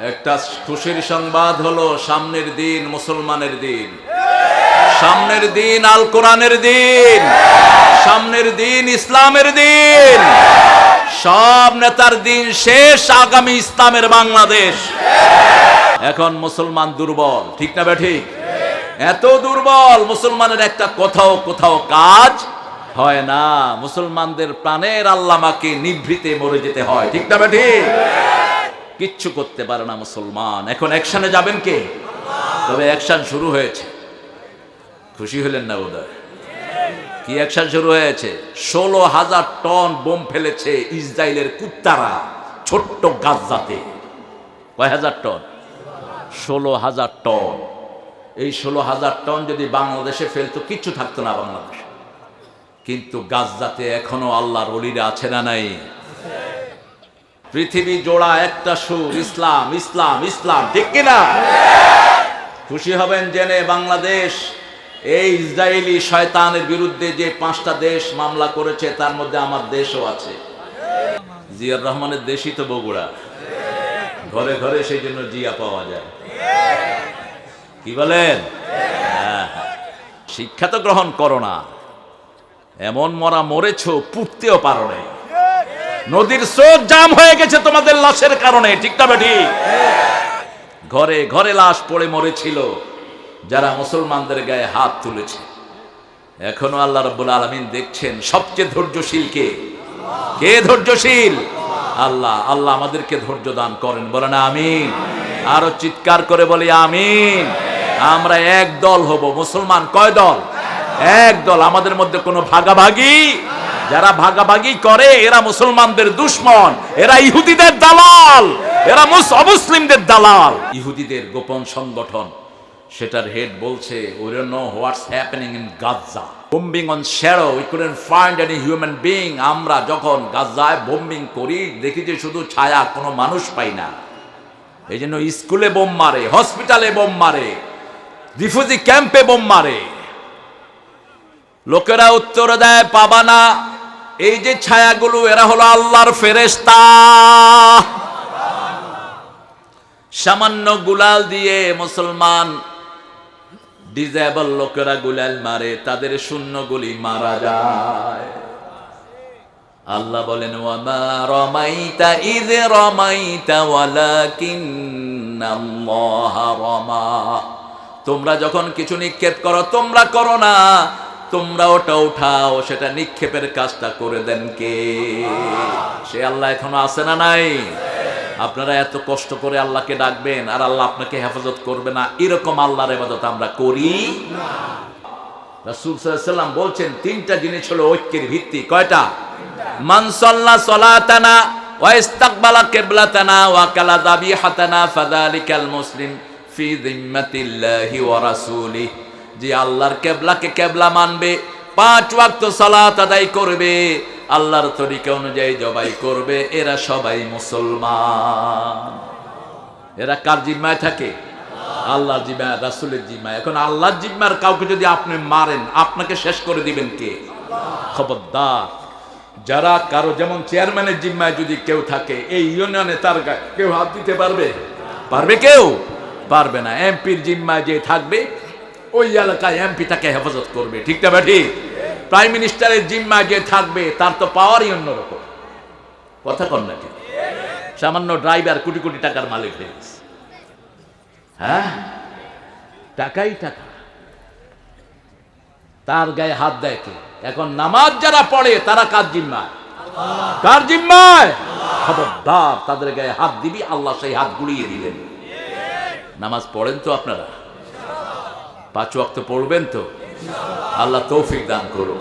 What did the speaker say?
একটা খুশির সংবাদ হলো, সামনের দিন মুসলমানের দিন। সামনের দিন আল কোরআনের দিন। সামনের দিন ইসলামের দিন। সব নেতার দিন শেষ আগামী ইসলামের বাংলাদেশ। এখন মুসলমান দুর্বল, ঠিক না ঠিক? এত দুর্বল, মুসলমানের একটা কোথাও কোথাও কাজ হয় না। মুসলমানদের প্রাণের আল্লামাকে নিভৃতে মরে যেতে হয়, ঠিক না ঠিক? কিচ্ছু করতে পারে না মুসলমান। এখন অ্যাকশনে যাবেন কে? তবে অ্যাকশন শুরু হয়েছে। খুশি হলেন না বোধহয় কি অ্যাকশন শুরু হয়েছে? ষোলো হাজার টন বোম ফেলেছে ইসরায়েলের কুত্তারা, ছোট্ট গাজাতে কয় হাজার টন? ষোলো হাজার টন। এই ষোলো হাজার টন যদি বাংলাদেশে ফেলতো, কিচ্ছু থাকতো না বাংলাদেশে। কিন্তু গাজাতে এখনও আল্লাহর অলিরা আছে না নাই? পৃথিবী জোড়া একটা সুর ইসলাম ইসলাম ইসলাম ঠিক কিনা? খুশি হবেন জেনে বাংলাদেশ এই ইসরায়েলি শয়তানের বিরুদ্ধে যে পাঁচটা দেশ মামলা করেছে তার মধ্যে আমার দেশও আছে। জিয়ার রহমানের দেশই তো বগুড়া। ঘরে ঘরে সেই জন্য জিয়া পাওয়া যায়। কি বলেন? হ্যাঁ, হ্যাঁ। শিক্ষা তো গ্রহণ করো না। এমন মরা মরেছ পুড়তেও পারো নাই। নদীর স্রোত জাম হয়ে গেছে তোমাদের লাশের কারণে, ঠিক না বেটি? ঘরে ঘরে লাশ পড়ে মরেছিল, যারা মুসলমানদের গায়ে হাত তুলেছে। এখনও আল্লাহ রব্বুল আলমিন দেখছেন সবচেয়ে ধৈর্যশীল কে? কে ধৈর্যশীল? আল্লাহ আল্লাহ আমাদেরকে ধৈর্য দান করেন, বলেন আমিন। আরও চিৎকার করে বলি আমিন। আমরা এক দল হব, মুসলমান কয় দল? এক দল, আমাদের মধ্যে কোনো ভাগাভাগি যারা ভাগাভাগি করে, এরা মুসলমানদের দুশ্মন, এরা ইহুদিদের দালাল, এরা মুস অমুসলিমদের দালাল। ইহুদিদের গোপন সংগঠন, সেটার হেড বলছে know what's happening in Gaza. Bombing on shadow we couldn't find any human being. আমরা যখন গাজায় বোম্বিং করি, দেখি যে শুধু ছায়া, কোনো মানুষ পাই না। এই জন্য স্কুলে বোম মারে হসপিটালে বোম মারে রিফিউজি ক্যাম্পে বোম মারে। লোকেরা উত্তর দেয়, পাবা না। এই যে ছায়াগুলো, এরা হলো আল্লাহর ফেরেস্তা সামান্য গুলাল দিয়ে মুসলমান ডিজেবল লোকেরা গুলাল মারে, তাদের শূন্য গুলি মারা যায়। আল্লাহ বলেন, ওয়ামা রমাইতা ইদ রমাইতা ওয়ালাকিন্নাল্লাহ রমা। তোমরা যখন কিছু নিক্ষেপ করো, তোমরা করো না। তোমরা ওটা উঠাও, সেটা নিক্ষেপের কাজটা করে দেন কে? সে আল্লাহ এখনও আছে না নাই? আপনারা এত কষ্ট করে আল্লাহকে ডাকবেন আর আল্লাহ আপনাকে হেফাজত করবে না, এরকম আল্লাহর এবাদত আমরা করি বলছেন, তিনটা জিনিস হলো ঐক্যের ভিত্তি। কয়টা? মানসাল্লা সলাতানা ওয়া ইস্তাকবালা কিবলাতানা ওয়া কালা দাবিহাতানা ফাযালিকাল মুসলিম ফি যিম্মাতিল্লাহি ওয়া রাসূলিহি। যে আল্লাহর কেবলাকে কেবলা মানবে, পাঁচ ওয়াক্ত সালাত আদায় করবে, আল্লাহর তরিকা অনুযায়ী জবাই করবে, এরা সবাই মুসলমান। এরা কার জিম্মায় থাকে? আল্লাহর জিম্মায়, রাসুলের জিম্মায়। এখন আল্লাহর জিম্মার কাউকে যদি আপনি মারেন, আপনাকে শেষ করে দিবেন কে? খবরদার। যারা কারও যেমন চেয়ারম্যানের জিম্মায় যদি কেউ থাকে, এই ইউনিয়নে তার কেউ হাত দিতে পারবে? পারবে কেউ? পারবে না। এমপির জিম্মায় যে থাকবে ওই এলাকায় এমপি তাকে হেফাজত করবে ঠিক না ঠিক প্রাইম মিনিস্টারের জিম্মা যে থাকবে তার তো পাওয়ারই অন্যরকম কথা কর নাকি সামান্য ড্রাইভার কোটি কোটি টাকার মালিক হয়ে গেছে। হ্যাঁ? টাকাই টাকা। তার গায়ে হাত দেয় কে? এখন নামাজ যারা পড়ে তারা কার জিম্মায়? কার জিম্মায়? খবরদার তাদের গায়ে হাত দিবি আল্লাহ সেই হাত গুড়িয়ে দিলেন নামাজ পড়েন তো আপনারা। পাঁচ ওয়াক্ত পড়বেন তো? আল্লাহ তৌফিক দান করুক।